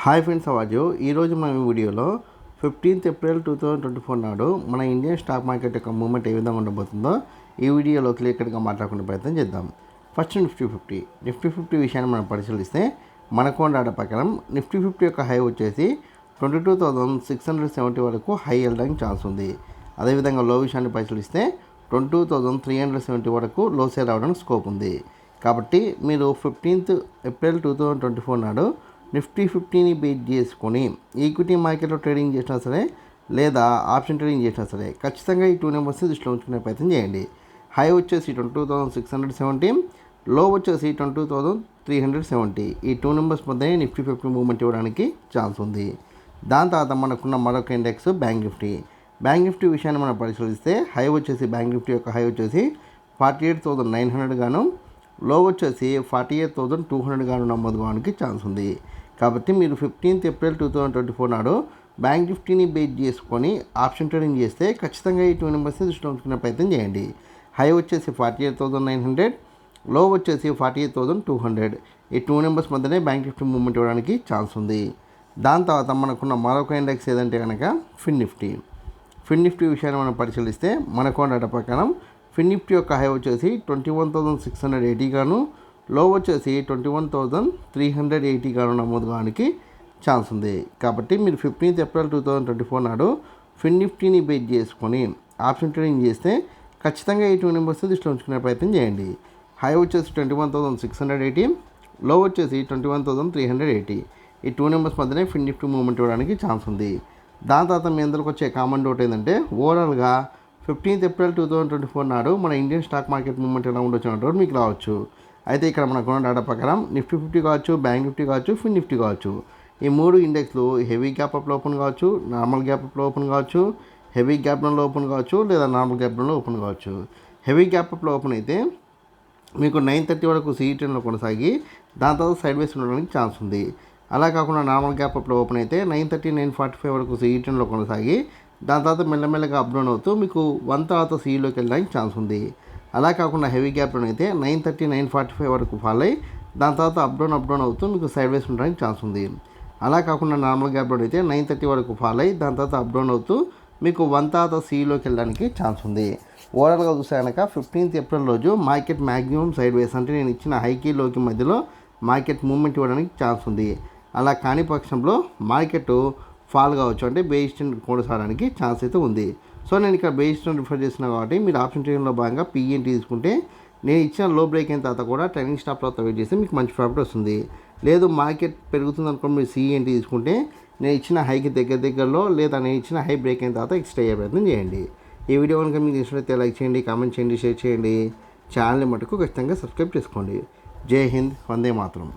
Hi friends అవాజు ఈరోజు మన వీడియోలో fifteenth April two thousand twenty four నాడు మన ఇండియన్ స్టాక్ మార్కెట్ యొక్క మూమెంట్ ఏ విధంగా ఉండబోతుందో ఈ వీడియోలో క్లియర్గా మాట్లాడుకునే ప్రయత్నం చేద్దాం. First Nifty fifty Nifty fifty విషయాన్ని మనం పరిశీలిస్తే మనకు డాటా ప్రకారం నిఫ్టీ ఫిఫ్టీ యొక్క హై వచ్చేసి twenty two thousand six hundred seventy వరకు హై వెళ్ళడానికి ఛాన్స్ ఉంది. అదేవిధంగా లో విషయాన్ని పరిశీలిస్తే twenty two thousand three hundred seventy వరకు లో సేల్ అవ్వడానికి స్కోప్ ఉంది. కాబట్టి మీరు fifteenth April two thousand twenty four నాడు నిఫ్టీ ఫిఫ్టీని బీట్ చేసుకొని ఈక్విటీ మార్కెట్లో ట్రేడింగ్ చేసినా సరే లేదా ఆప్షన్ ట్రేడింగ్ చేసినా సరే ఖచ్చితంగా ఈ టూ నెంబర్స్ని దృష్టిలో ఉంచుకునే ప్రయత్నం చేయండి. హై వచ్చేసి twenty two thousand six hundred seventy low వచ్చేసి twenty two thousand three hundred seventy. ఈ టూ నెంబర్స్ మధ్యనే నిఫ్టీ ఫిఫ్టీ మూవ్మెంట్ ఇవ్వడానికి ఛాన్స్ ఉంది. దాని తర్వాత మనకున్న మరొక index bank Nifty. Bank Nifty విషయాన్ని మనం పరిశీలిస్తే హై వచ్చేసి బ్యాంక్ నిఫ్టీ యొక్క హై వచ్చేసి forty eight thousand nine hundred గాను లో వచ్చేసి forty eight thousand two hundred గాను నమోదు కావడానికి ఛాన్స్ ఉంది. కాబట్టి మీరు fifteenth April two thousand twenty four నాడు బ్యాంక్ నిఫ్టీని బేస్ చేసుకొని ఆప్షన్ ట్రేడింగ్ చేస్తే ఖచ్చితంగా ఈ టూ నెంబర్స్ని దృష్టిలో ఉంచుకునే ప్రయత్నం చేయండి. హై వచ్చేసి ఫార్టీ ఎయిట్ థౌసండ్ నైన్ హండ్రెడ్లో వచ్చేసి forty eight thousand two hundred. ఈ టూ నెంబర్స్ మధ్యనే బ్యాంక్ నిఫ్టీ మూవ్మెంట్ ఇవ్వడానికి ఛాన్స్ ఉంది. దాని తర్వాత మనకున్న మరొక ఇండెక్స్ ఏదంటే కనుక ఫిన్ నిఫ్టీ. ఫిన్ నిఫ్టీ విషయాన్ని మనం పరిశీలిస్తే మనకు డేటా ప్రకారం ఫిన్ నిఫ్టీ యొక్క హై వచ్చేసి twenty one thousand six hundred eighty గాను లో వచ్చేసి twenty one thousand three hundred eighty గాను నమోదు కావడానికి ఛాన్స్ ఉంది. కాబట్టి మీరు fifteenth April two thousand twenty four నాడు ఫిన్ నిఫ్టీని బేస్ చేసుకొని ఆప్షన్ ట్రేడింగ్ చేస్తే ఖచ్చితంగా ఈ టూ నెంబర్స్ దృష్టిలో ఉంచుకునే ప్రయత్నం చేయండి. హై వచ్చేసి twenty one thousand six hundred eighty low వచ్చేసి twenty one thousand three hundred eighty. ఈ టూ నెంబర్స్ మధ్యనే ఫిన్ నిఫ్టీ మూవ్మెంట్ ఇవ్వడానికి ఛాన్స్ ఉంది. దాని తర్వాత మీ అందరికి వచ్చే కామన్ డౌట్ ఏంటంటే ఓవరాల్గా fifteenth April two thousand twenty four నాడు మన ఇండియన్ స్టాక్ మార్కెట్ మూవ్మెంట్ ఎలా ఉండొచ్చు అన్న మీకు రావచ్చు. అయితే ఇక్కడ మనకు ఉన్న డేటా ప్రకారం నిఫ్టీ ఫిఫ్టీ కావచ్చు బ్యాంక్ నిఫ్టీ కావచ్చు ఫిన్ నిఫ్టీ కావచ్చు. ఈ మూడు ఇండెక్స్లు హెవీ గ్యాప్ అప్లో ఓపెన్ కావచ్చు నార్మల్ గ్యాప్ అప్లో ఓపెన్ కావచ్చు హెవీ గ్యాప్ డౌన్లో ఓపెన్ కావచ్చు లేదా నార్మల్ గ్యాప్ డౌన్లో ఓపెన్ కావచ్చు. హెవీ గ్యాప్ అప్లో ఓపెన్ అయితే మీకు నైన్ థర్టీ వరకు సిఈటీఎన్లో కొనసాగి దాని తర్వాత సైడ్ వేస్ ఉండడానికి ఛాన్స్ ఉంది. అలా కాకుండా నార్మల్ గ్యాప్ అప్లో ఓపెన్ అయితే nine thirty nine forty five వరకు సిఈటీఎన్లో కొనసాగి దాని తర్వాత మెల్లమెల్లగా అప్డౌన్ అవుతూ మీకు వన్ తర్వాత సీఈలోకి వెళ్ళడానికి ఛాన్స్ ఉంది. అలా కాకుండా హెవీ గ్యాప్లో అయితే nine thirty nine forty five వరకు ఫాల్ అయ్యి దాని తర్వాత అప్డౌన్ అప్డౌన్ అవుతూ మీకు సైడ్ వేస్ ఉండడానికి ఛాన్స్ ఉంది. అలా కాకుండా నార్మల్ గ్యాప్లో అయితే నైన్ థర్టీ వరకు ఫాల్ అయ్యి దాని తర్వాత అప్డౌన్ అవుతూ మీకు వన్ తర్వాత సీలోకి వెళ్ళడానికి ఛాన్స్ ఉంది. ఓవరాల్గా చూసాక ఫిఫ్టీన్త్ ఏప్రిల్ రోజు మార్కెట్ మ్యాక్సిమం సైడ్ వేస్ అంటే నేను ఇచ్చిన హైకీలోకి మధ్యలో మార్కెట్ మూవ్మెంట్ ఇవ్వడానికి ఛాన్స్ ఉంది. అలా కాని పక్షంలో మార్కెట్ ఫాల్ కావచ్చు అంటే బేస్టన్ కొనసాగడానికి ఛాన్స్ అయితే ఉంది. సో నేను ఇక్కడ బేస్టన్ రిఫర్ చేసిన కాబట్టి మీరు ఆప్షన్ ట్రేడింగ్లో భాగంగా పీఎన్టీ తీసుకుంటే నేను ఇచ్చిన లో బ్రేక్ అయిన తర్వాత కూడా ట్రైనింగ్ స్టాప్ తర్వాత వెయిట్ చేస్తే మీకు మంచి ప్రాఫిట్ వస్తుంది. లేదు మార్కెట్ పెరుగుతుంది అనుకోండి మీరు సిఎన్టీ తీసుకుంటే నేను ఇచ్చిన హైకి దగ్గర దగ్గరలో లేదా నేను ఇచ్చిన హై బ్రేక్ అయిన తర్వాత ఎక్స్ట్రా అయ్యే ప్రయత్నం చేయండి. ఈ వీడియో కనుక మీకు ఇష్టమైతే లైక్ చేయండి కామెంట్ చేయండి షేర్ చేయండి. ఛానల్ని మటుకు ఖచ్చితంగా సబ్స్క్రైబ్ చేసుకోండి. జై హింద్ వందే మాత్రం.